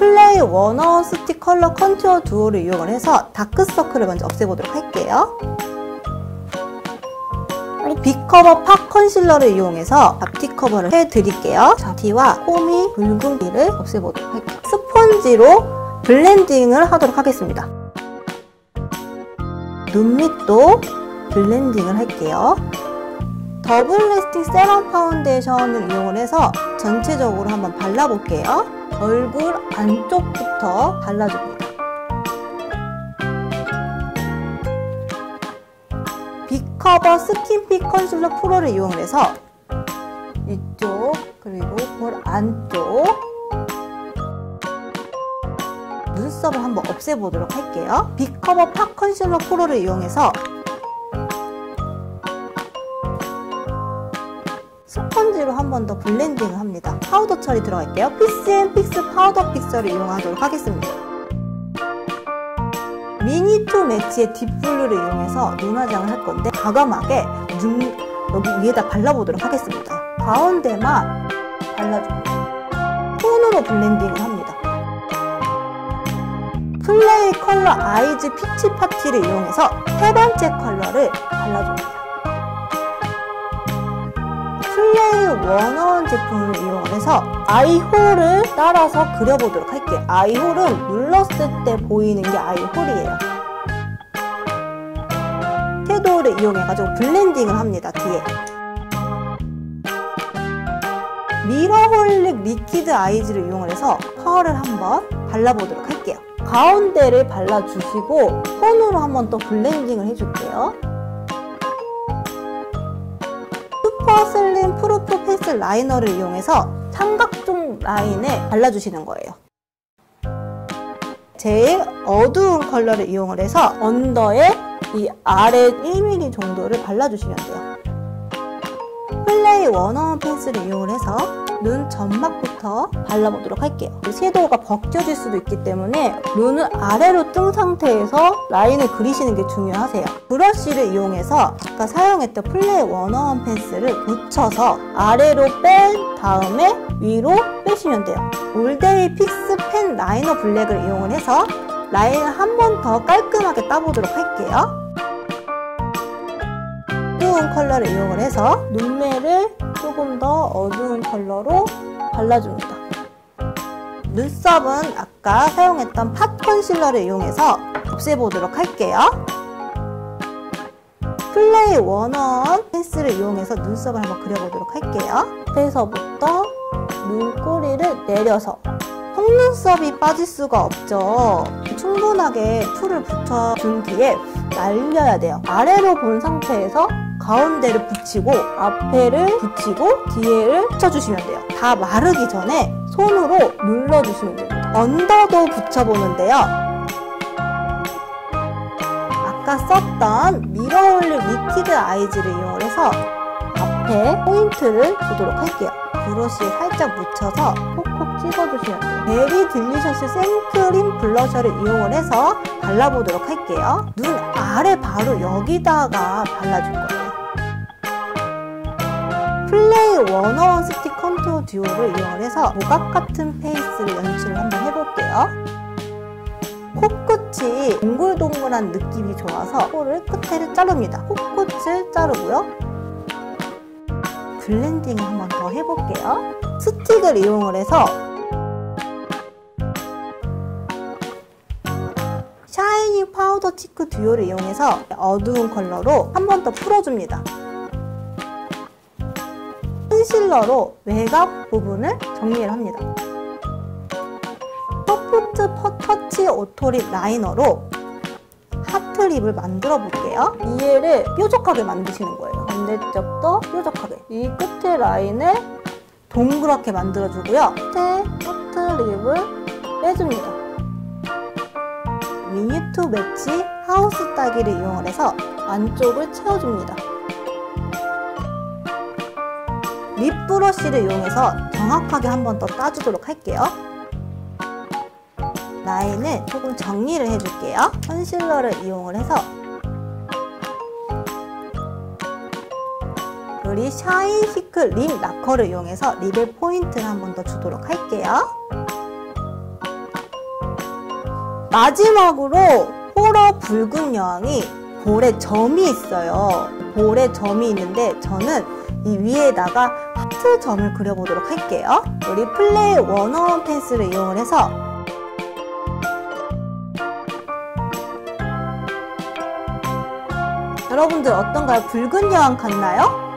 플레이 원어원 스틱 컬러 컨투어 듀오를 이용을 해서 다크서클을 먼저 없애보도록 할게요. 빅커버 팍 컨실러를 이용해서 앞티 커버를 해드릴게요. 자, D와 홈이 붉은 B를 없애보도록 할게요. 스펀지로 블렌딩을 하도록 하겠습니다. 눈 밑도 블렌딩을 할게요. 더블 레스팅 세럼 파운데이션을 이용을 해서 전체적으로 한번 발라볼게요. 얼굴 안쪽부터 발라줍니다. 빅커버 스킨핏 컨실러 프로를 이용해서 이쪽 그리고 볼 안쪽 눈썹을 한번 없애보도록 할게요. 빅커버 팍 컨실러 프로를 이용해서 스펀지로 한 번 더 블렌딩을 합니다. 파우더 처리 들어갈게요. 피스앤픽스 파우더 픽서를 이용하도록 하겠습니다. 미니2 매치의 딥블루를 이용해서 눈화장을 할 건데 과감하게 눈 여기 위에다 발라보도록 하겠습니다. 가운데만 발라줍니다. 톤으로 블렌딩을 합니다. 플레이 컬러 아이즈 피치 파티를 이용해서 세 번째 컬러를 원어원 제품을 이용해서 아이홀을 따라서 그려보도록 할게요. 아이홀은 눌렀을 때 보이는 게 아이홀이에요. 섀도우를 이용해가지고 블렌딩을 합니다. 뒤에. 미러홀릭 리퀴드 아이즈를 이용해서 펄을 한번 발라보도록 할게요. 가운데를 발라주시고 손으로 한번 또 블렌딩을 해줄게요. 슈퍼 패스 라이너를 이용해서 삼각존 라인에 발라주시는 거예요. 제일 어두운 컬러를 이용을 해서 언더에 이 아래 1mm 정도를 발라주시면 돼요. 플레이 원어원 펜슬을 이용을 해서 눈 점막부터 발라보도록 할게요. 섀도우가 벗겨질 수도 있기 때문에 눈을 아래로 뜬 상태에서 라인을 그리시는 게 중요하세요. 브러쉬를 이용해서 아까 사용했던 플레이 원어원 펜슬을 붙여서 아래로 뺀 다음에 위로 빼시면 돼요. 올데이 픽스 펜 라이너 블랙을 이용을 해서 라인을 한번 더 깔끔하게 따보도록 할게요. 어두운 컬러를 이용을 해서 눈매를 조금 더 어두운 컬러로 발라줍니다. 눈썹은 아까 사용했던 팟 컨실러를 이용해서 없애보도록 할게요. 플레이 원원 펜슬을 이용해서 눈썹을 한번 그려보도록 할게요. 앞에서부터 눈꼬리를 내려서 속눈썹이 빠질 수가 없죠. 충분하게 풀을 붙여준 뒤에 말려야 돼요. 아래로 본 상태에서 가운데를 붙이고 앞에를 붙이고 뒤에를 붙여주시면 돼요. 다 마르기 전에 손으로 눌러주시면 됩니다. 언더도 붙여보는데요. 아까 썼던 미러올릭 리퀴드 아이즈를 이용해서 앞에 포인트를 주도록 할게요. 브러쉬에 살짝 묻혀서 콕콕 찍어주시면 돼요. 베리 딜리셔스 생크림 블러셔를 이용을 해서 발라보도록 할게요. 눈 아래 바로 여기다가 발라줄 거예요. 원어원 스틱 컨투어 듀오를 이용해서 모각 같은 페이스를 연출을 한번 해볼게요. 코끝이 동글동글한 느낌이 좋아서 코를 끝에를 자릅니다. 코끝을 자르고요. 블렌딩 한번 더 해볼게요. 스틱을 이용을 해서 샤이닝 파우더 치크 듀오를 이용해서 어두운 컬러로 한 번 더 풀어줍니다. 컨실러로 외곽 부분을 정리를 합니다. 퍼프트 퍼터치 오토립 라이너로 하트립을 만들어 볼게요. 이해를 뾰족하게 만드시는 거예요. 반대쪽도 뾰족하게. 이 끝에 라인을 동그랗게 만들어주고요. 끝에 하트립을 빼줍니다. 미니투 매치 하우스 따기를 이용을 해서 안쪽을 채워줍니다. 립 브러쉬를 이용해서 정확하게 한 번 더 따주도록 할게요. 라인을 조금 정리를 해줄게요. 컨실러를 이용을 해서 우리 샤인 시크 립 라커를 이용해서 립의 포인트를 한 번 더 주도록 할게요. 마지막으로 호러 붉은 여왕이 볼에 점이 있어요. 볼에 점이 있는데 저는 이 위에다가 하트 점을 그려보도록 할게요. 우리 플레이 원어원 펜슬을 이용을 해서 여러분들 어떤가요? 붉은 여왕 같나요?